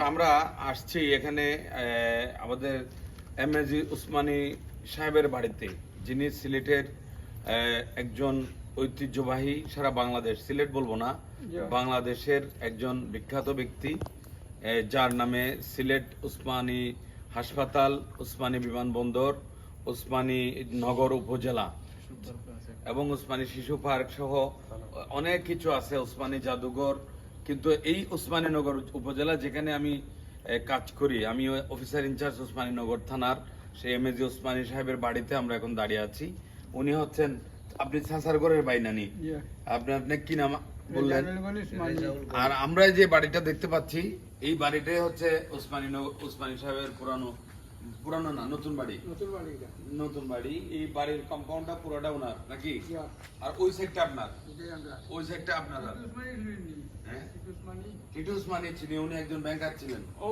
আমরা আসছি এখানে আমাদের এমএজি উসমানী সাহেবের বাড়িতে যিনি সিলেটের একজন ঐতিহ্যবাহী সারা বাংলাদেশ সিলেট বলব না বাংলাদেশের একজন বিখ্যাত ব্যক্তি যার নামে সিলেট উসমানী হাসপাতাল উসমানী বিমানবন্দর উসমানী নগর উপজেলা এবং উসমানী শিশু পার্ক সহ অনেক কিছু আছে উসমানী জাদুঘর কিন্তু এই উসমানী নগর উপজেলা যেখানে আমি কাজ করি আমি অফিসার ইনচার্জ উসমানী নগর থানার সেই এম এজি ওসমানী সাহেবের বাড়িতে আমরা এখন দাঁড়িয়ে আছি। উনি হচ্ছেন আপনি সাসারগড়ের বাইনানি। আপনি আপনি কি নাম বললেন? আর আমরা যে বাড়িটা দেখতে পাচ্ছি এই বাড়িটাই হচ্ছে উসমানী নগর উসমানী সাহেবের পুরানো পুরানো না নতুন বাড়ি। নতুন বাড়ি নতুন বাড়ি এই বাড়ির কম্পাউন্ডটা পুরোটা ওনার নাকি? আর ওই সাইডটা আপনার? ওই সাইডটা আপনার হ্যাঁ? টিটু উসমানী ছিলেন উনি একজন ব্যাংকার ছিলেন। ও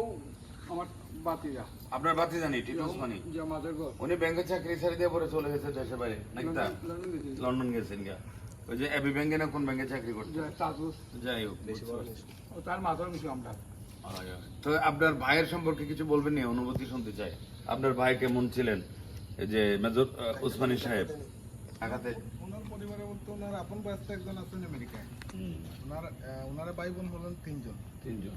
আমার বাতিরা আপনার বাতি জানি টিটু উসমানী যে আমাদের ঘর। উনি ব্যাংকে চাকরি ছেড়ে দিয়ে পরে চলে গেছে দেশে বাইরে নাকি তা লন্ডন গেছেন গা ওই যে এবি ব্যাংকে না কোন ব্যাংকে চাকরি করতে যাই হোক তার মাথার কিছু আমরা। তো আপনার ভাইয়ের সম্পর্কে কিছু বলবেন নি? অনুভূতি শুনতে চাই। আপনার ভাই কেমন ছিলেন? যে মেজর উসমানী সাহেব। আঘাতে। ওনার পরিবারে বলতে ওনার আপন বয়স্ক একজন আছেন আমেরিকায়। ওনার আহ, ওনার ভাই বোন হলেন তিনজন। তিনজন।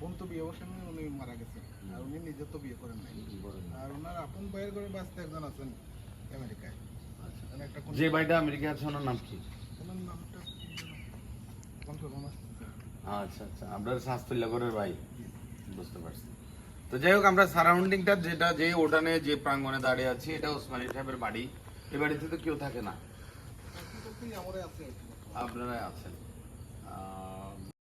বোন তো বিয়ে বসে উনি মারা গেছেন। আর উনি নিজে তো বিয়ে করেন নাই। আর ওনার আপন ভাইয়ের ঘরে বাঁচতে একজন আছেন আমেরিকায়। মানে একটা যে ভাইটা আমেরিকা আছে ওনার নাম কি? ওনার নামটা কি আচ্ছা আচ্ছা। আপনার শাস্তুল্লাগরের ভাই বুঝতে পারছি। তো যাই হোক আমরা সারাউন্ডিংটা যেটা যে ওটানে যে প্রাঙ্গণে দাঁড়িয়ে আছি এটা ওসমানী সাহেবের বাড়ি। এই বাড়িতে তো কেউ থাকে না। আপনারাই আছেন।